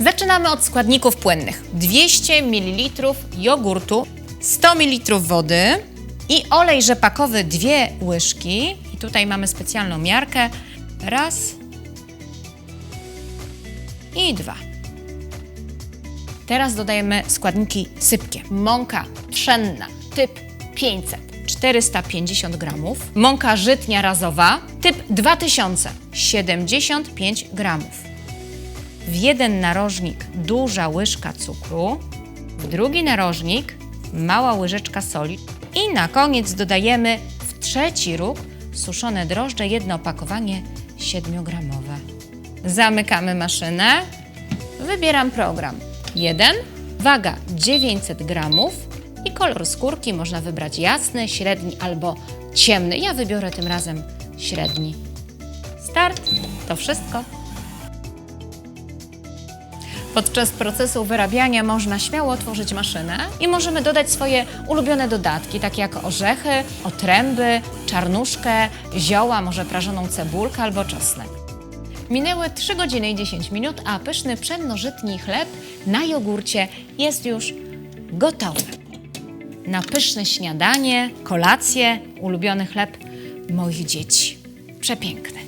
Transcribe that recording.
Zaczynamy od składników płynnych. 200 ml jogurtu, 100 ml wody i olej rzepakowy dwie łyżki. I tutaj mamy specjalną miarkę. Raz i dwa. Teraz dodajemy składniki sypkie. Mąka pszenna typ 500 450 gramów. Mąka żytnia razowa typ 2000 75 gramów. W jeden narożnik duża łyżka cukru, w drugi narożnik mała łyżeczka soli i na koniec dodajemy w trzeci róg suszone drożdże, jedno opakowanie 7-gramowe. Zamykamy maszynę. Wybieram program. 1, waga 900 gramów i kolor skórki można wybrać jasny, średni albo ciemny. Ja wybiorę tym razem średni. Start, to wszystko. Podczas procesu wyrabiania można śmiało otworzyć maszynę i możemy dodać swoje ulubione dodatki, takie jak orzechy, otręby, czarnuszkę, zioła, może prażoną cebulkę albo czosnek. Minęły 3 godziny i 10 minut, a pyszny pszennożytni chleb na jogurcie jest już gotowy. Na pyszne śniadanie, kolację, ulubiony chleb moich dzieci. Przepiękny.